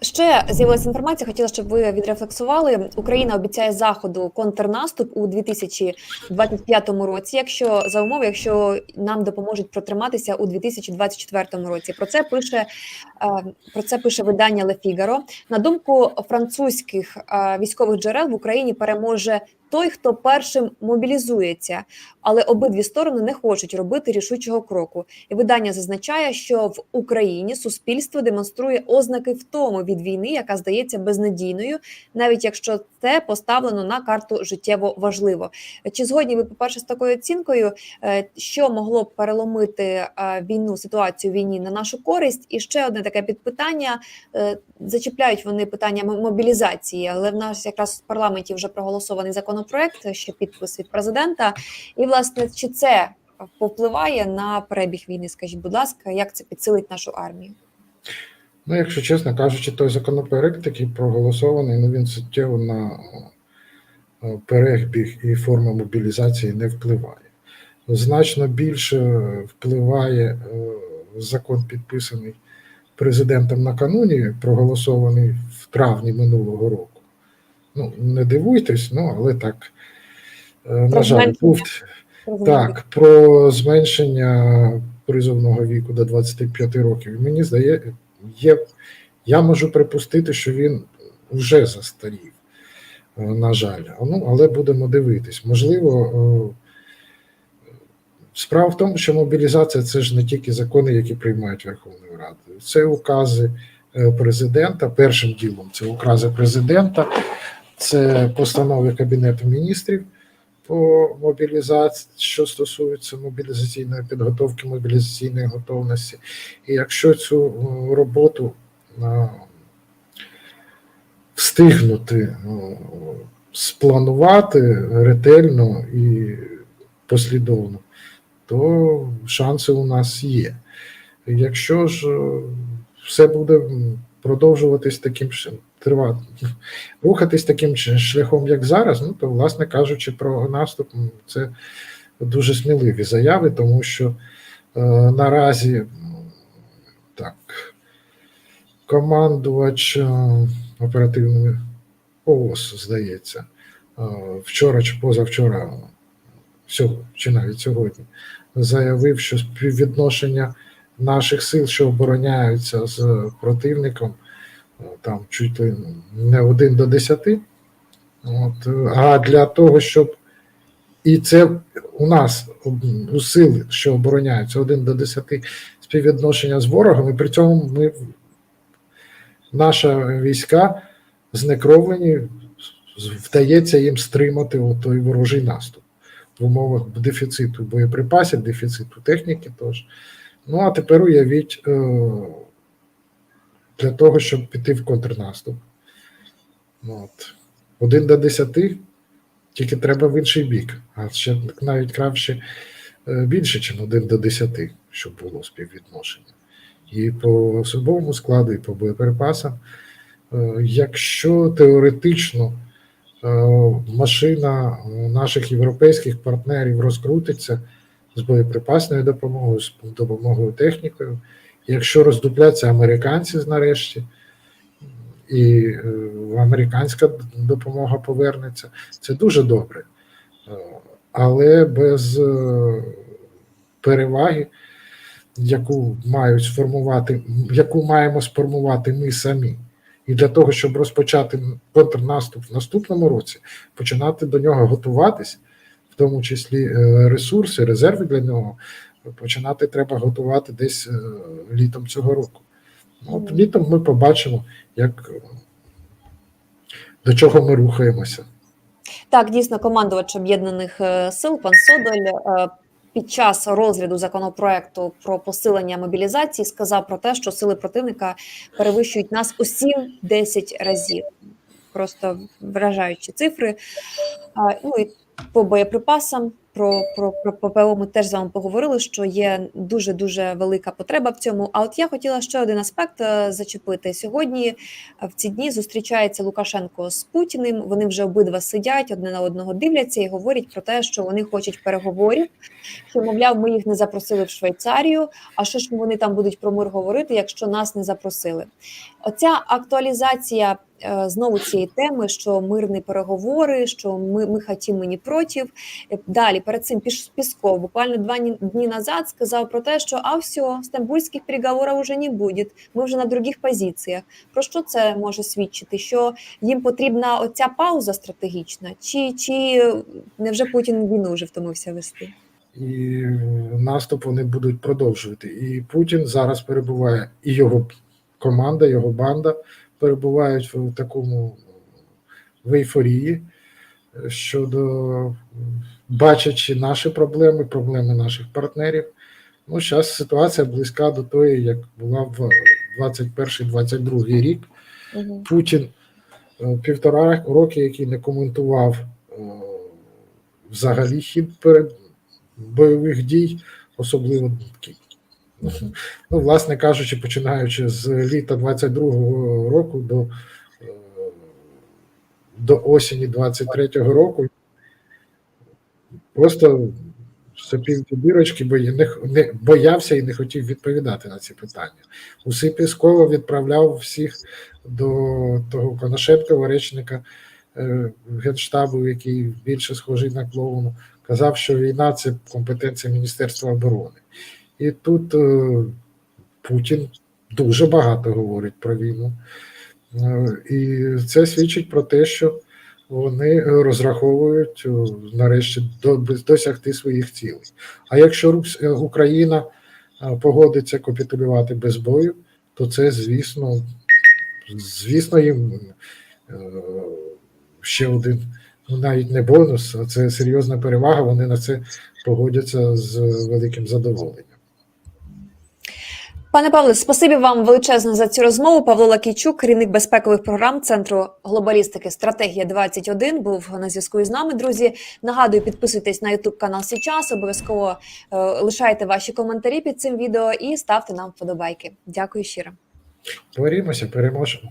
Ще з'явилася інформація. Хотіла, щоб ви відрефлексували. Україна обіцяє заходу контрнаступ у 2025 році, якщо за умови, якщо нам допоможуть протриматися у 2024 році. Про це пише е, про це пише видання Figaro. На думку французьких е, військових джерел в Україні переможе той, хто першим мобілізується, але обидві сторони не хочуть робити рішучого кроку. І видання зазначає, що в Україні суспільство демонструє ознаки втому від війни, яка здається безнадійною, навіть якщо це поставлено на карту життєво важливо. Чи згодні ви, по-перше, з такою оцінкою, Е, що могло б переломити е, війну, ситуацію війні на нашу користь? І ще одне таке підпитання: Е, зачіпляють вони питання мобілізації, але в нас якраз в парламенті вже проголосований законопроект, ще підпис від президента. І власне, чи це повпливає на перебіг війни? Скажіть, будь ласка, як це підсилить нашу армію? Ну, якщо чесно кажучи, той законопроект, який проголосований, ну він суттєво на е, перебіг і форму мобілізації не впливає. Значно більше впливає е, закон, підписаний президентом накануні, проголосований в травні минулого року. Ну, не дивуйтесь, ну але так, е, на жаль, був так, про зменшення призовного віку до 25 років. Мені здається, є, я можу припустити, що він вже застарів, е, на жаль. Ну, але будемо дивитись. Можливо, е, справа в тому, що мобілізація це ж не тільки закони, які приймають Верховною Радою. Це укази президента. Першим ділом це укази президента, це постанови Кабінету міністрів по мобілізації, що стосується мобілізаційної підготовки, мобілізаційної готовності. І якщо цю е, роботу е, встигнути ну, спланувати ретельно і послідовно, то шанси у нас є. Якщо ж е, все буде продовжуватись таким чином, тривати, рухатись таким шляхом, як зараз, ну то, власне кажучи, про наступ це дуже сміливі заяви, тому що е, наразі так, командувач е, оперативними ООС, здається, е, вчора чи позавчора, сьогодні, чи навіть сьогодні, заявив, що співвідношення наших сил, що обороняються з противником, е, там чуть не один до десяти. А для того, щоб і це у нас у сили, що обороняються один до десяти співвідношення з ворогом, і при цьому ми наша війська знекровлені, вдається їм стримати той ворожий наступ в умовах дефіциту боєприпасів, дефіциту техніки. Тож. Ну а тепер уявіть е, для того, щоб піти в контрнаступ. От. Один до десяти, тільки треба в інший бік. А ще навіть краще е, більше, ніж один до десяти, щоб було співвідношення. І по особовому складу, і по боєприпасам. Е, Якщо теоретично е, машина наших європейських партнерів розкрутиться з боєприпасною допомогою, з допомогою технікою, якщо роздупляться американці нарешті, і е, американська допомога повернеться, це дуже добре. Е, Але без е, переваги, яку мають сформувати, яку маємо сформувати ми самі. І для того, щоб розпочати контрнаступ в наступному році, починати до нього готуватись, в тому числі ресурси, резерви для нього, починати треба готувати десь е, літом цього року. Ну, От літом ми побачимо, як до чого ми рухаємося. Так, дійсно, командувач об'єднаних е, сил пан Содоль е, під час розгляду законопроекту про посилення мобілізації сказав про те, що сили противника перевищують нас у 7-10 разів. Просто вражаючі цифри. Ну і по боєприпасам про, про, про ППО ми теж з вами поговорили, що є дуже дуже велика потреба в цьому. А от я хотіла ще один аспект е, зачепити сьогодні. е, В ці дні зустрічається Лукашенко з Путіним. Вони вже обидва сидять, одне на одного дивляться і говорять про те, що вони хочуть переговорів. Що мовляв, ми їх не запросили в Швейцарію. А що ж вони там будуть про мир говорити, якщо нас не запросили? Оця актуалізація знову цієї теми, що мирні переговори, що ми, ми хотім, ми не проти. Е, Далі перед цим Пісков буквально два ні- дні назад сказав про те, що а все, стамбульських переговорів вже не буде. Ми вже на других позиціях. Про що це може свідчити? Що їм потрібна оця пауза стратегічна, чи, чи невже Путін війну вже втомився вести? і наступ вони будуть продовжувати. І Путін зараз перебуває, і його команда, його банда перебувають в такому в ейфорії щодо бачачи наші проблеми, проблеми наших партнерів. Ну, зараз ситуація близька до тої, як була в 21-22 рік. Угу. Путін е, півтора роки, який не коментував е, взагалі хід перед бойових дій, особливо ну, власне кажучи, починаючи з літа 22-го року до, е, до осені 23-го року, просто сопів ті дірочки, бо я не, не боявся і не хотів відповідати на ці питання. Уси Піскова відправляв всіх до того Коношенкова, речника е, Генштабу, який більше схожий на клоуну, казав, що війна це компетенція Міністерства оборони. І тут е, Путін дуже багато говорить про війну. Е, І це свідчить про те, що вони розраховують е, нарешті досягти своїх цілей. А якщо Україна погодиться капітулювати без бою, то це, звісно, звісно, їм ще один, ну навіть не бонус, а це серйозна перевага. Вони на це погодяться з великим задоволенням. Пане Павле, спасибі вам величезно за цю розмову. Павло Лакійчук, керівник безпекових програм Центру глобалістики Стратегія 21 був на зв'язку із нами. Друзі, нагадую, підписуйтесь на YouTube канал Січас. Обов'язково е, лишайте ваші коментарі під цим відео і ставте нам вподобайки. Дякую щиро. Борімося, переможемо.